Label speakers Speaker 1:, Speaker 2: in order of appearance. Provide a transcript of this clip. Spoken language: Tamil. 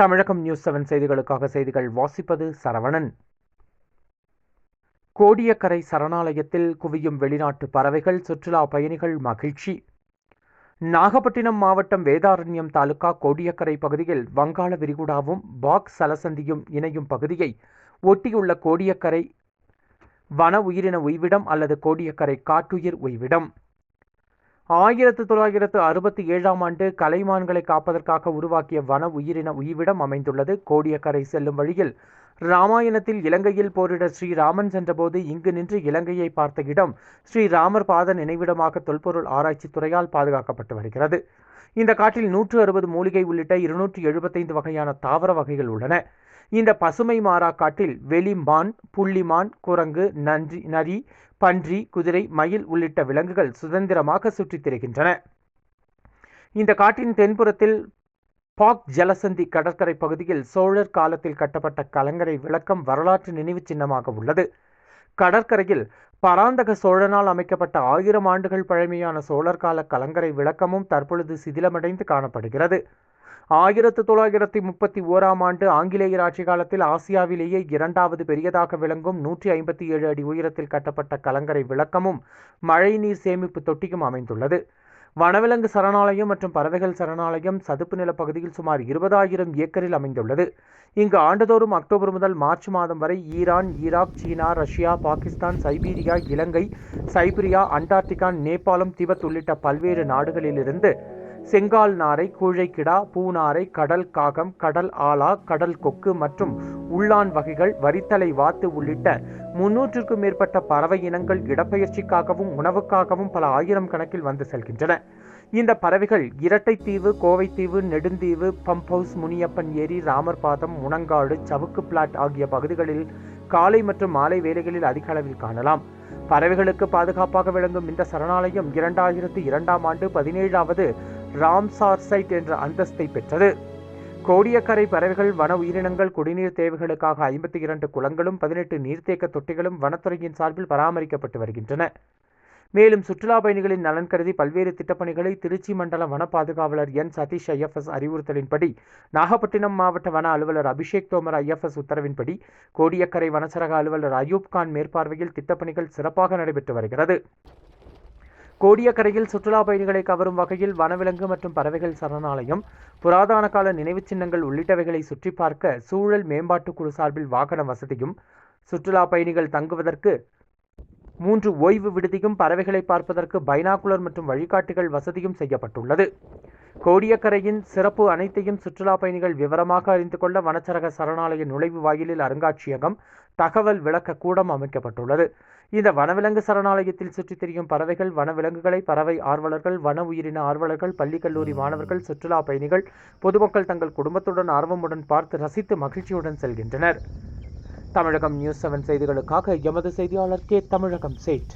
Speaker 1: தமிழகம் நியூஸ் செவன் செய்திகளுக்காக செய்திகள் வாசிப்பது சரவணன். கோடியக்கரை சரணாலயத்தில் குவியும் வெளிநாட்டு பறவைகள் சுற்றுலா பயணிகள் மகிழ்ச்சி. நாகப்பட்டினம் மாவட்டம் வேதாரண்யம் தாலுகா கோடியக்கரை பகுதியில் வங்காள விரிகுடாவும் பாக் சலசந்தியும் இணையும் பகுதியை ஒட்டியுள்ள கோடியக்கரை வன உயிரின உய்விடம் அல்லது கோடியக்கரை காட்டுயிர் உய்விடம். ஆயிரத்து தொள்ளாயிரத்து அறுபத்தி ஏழாம் ஆண்டு கலைமான்களை காப்பதற்காக உருவாக்கிய வன உயிரின உயிரிடம் அமைந்துள்ளது. கோடியக்கரை செல்லும் வழியில் ராமாயணத்தில் இலங்கையில் போரிட ஸ்ரீராமன் சென்றபோது இங்கு நின்று இலங்கையை பார்த்த இடம் ஸ்ரீராமர் பாத நினைவிடமாக தொல்பொருள் ஆராய்ச்சி துறையால் பாதுகாக்கப்பட்டு வருகிறது. இந்த காட்டில் நூற்று அறுபது மூலிகை உள்ளிட்ட இருநூற்று எழுபத்தைந்து வகையான தாவர வகைகள் உள்ளன. இந்த பசுமை மாறா காட்டில் வெளிமான் புள்ளிமான் குரங்கு நன்றி நரி பன்றி குதிரை மயில் உள்ளிட்ட விலங்குகள் சுதந்திரமாக சுற்றித் திரிகின்றன. இந்த காட்டின் தென்புறத்தில் பாக் ஜலசந்தி கடற்கரை பகுதியில் சோழர் காலத்தில் கட்டப்பட்ட கலங்கரை விளக்கம் வரலாற்று நினைவு சின்னமாக உள்ளது. கடற்கரையில் பராந்தக சோழனால் அமைக்கப்பட்ட ஆயிரம் ஆண்டுகள் பழமையான சோழர் கால கலங்கரை விளக்கமும் தற்பொழுது சிதிலமடைந்து காணப்படுகிறது. ஆயிரத்து தொள்ளாயிரத்தி முப்பத்தி ஓராம் ஆண்டு ஆங்கிலேயர் ஆட்சி காலத்தில் ஆசியாவிலேயே இரண்டாவது பெரியதாக விளங்கும் நூற்றி ஐம்பத்தி ஏழு அடி உயரத்தில் கட்டப்பட்ட கலங்கரை விளக்கமும் மழைநீர் சேமிப்பு தொட்டியும் அமைந்துள்ளது. வனவிலங்கு சரணாலயம் மற்றும் பறவைகள் சரணாலயம் சதுப்பு நில பகுதியில் சுமார் இருபதாயிரம் ஏக்கரில் அமைந்துள்ளது. இங்கு ஆண்டுதோறும் அக்டோபர் முதல் மார்ச் மாதம் வரை ஈரான் ஈராக் சீனா Russia Pakistan Siberia Ilangai Siberia Antarctica நேபாளம் திபெத் உள்ளிட்ட பல்வேறு நாடுகளிலிருந்து செங்கால் நாரை கூழைக்கிடா பூநாரை கடல் காகம் கடல் ஆலா கடல் கொக்கு மற்றும் உள்ளான் வகைகள் வரித்தலை வாத்து உள்ளிட்ட முன்னூற்றுக்கும் மேற்பட்ட பறவை இனங்கள் இடப்பெயர்ச்சிக்காகவும் உணவுக்காகவும் பல ஆயிரம் கணக்கில் வந்து செல்கின்றன. இந்த பறவைகள் இரட்டைத்தீவு கோவைத்தீவு நெடுந்தீவு பம்ப் ஹவுஸ் முனியப்பன் ஏரி ராமர்பாதம் முனங்காடு சவுக்கு பிளாட் ஆகிய பகுதிகளில் காலை மற்றும் மாலை வேலைகளில் அதிக அளவில் காணலாம். பறவைகளுக்கு பாதுகாப்பாக விளங்கும் இந்த சரணாலயம் இரண்டாயிரத்து இரண்டாம் ஆண்டு பதினேழாவது ராம்சார் சைட் என்ற அந்தஸ்தை பெற்றது. கோடியக்கரை பறவைகள் வன உயிரினங்கள் குடிநீர் தேவைகளுக்காக ஐம்பத்தி இரண்டு குளங்களும் பதினெட்டு நீர்த்தேக்க தொட்டிகளும் வனத்துறையின் சார்பில் பராமரிக்கப்பட்டு வருகின்றன. மேலும் சுற்றுலா பயணிகளின் நலன் கருதி பல்வேறு திட்டப்பணிகளை திருச்சி மண்டல வன பாதுகாவலர் என். சதீஷ் ஐஎஃப்எஸ் அறிவுறுத்தலின்படி நாகப்பட்டினம் மாவட்ட வன அலுவலர் அபிஷேக் தோமர் ஐஎஃப்எஸ் உத்தரவின்படி கோடியக்கரை வனச்சரக அலுவலர் அயூப் கான் மேற்பார்வையில் திட்டப்பணிகள் சிறப்பாக நடைபெற்று வருகிறது. கோடியக்கரையில் சுற்றுலா பயணிகளை கவரும் வகையில் வனவிலங்கு மற்றும் பறவைகள் சரணாலயம் புராதன கால நினைவுச் சின்னங்கள் உள்ளிட்டவைகளை சுற்றி பார்க்க சூழல் மேம்பாட்டுக் குழு சார்பில் வாகன வசதியும் சுற்றுலா பயணிகள் தங்குவதற்கு மூன்று ஓய்வு விடுதியும் பறவைகளை பார்ப்பதற்கு பைனாகுலர் மற்றும் வழிகாட்டிகள் வசதியும் செய்யப்பட்டுள்ளது. கோடியக்கரையின் சிறப்பு அனைத்தையும் சுற்றுலா பயணிகள் விவரமாக அறிந்து கொள்ள வனச்சரக சரணாலய நுழைவு வாயிலில் அருங்காட்சியகம் தகவல் விளக்க கூடம் அமைக்கப்பட்டுள்ளது. இந்த வனவிலங்கு சரணாலயத்தில் சுற்றித் திரியும் பறவைகள் வனவிலங்குகளை பறவை ஆர்வலர்கள் வன உயிரின ஆர்வலர்கள் பள்ளி கல்லூரி மாணவர்கள் சுற்றுலா பயணிகள் பொதுமக்கள் தங்கள் குடும்பத்துடன் ஆர்வமுடன் பார்த்து ரசித்து மகிழ்ச்சியுடன் செல்கின்றனர். தமிழகம் நியூஸ் செவன் செய்திகளுக்காக எமது செய்தியாளர் கே. தமிழகம் சேட்.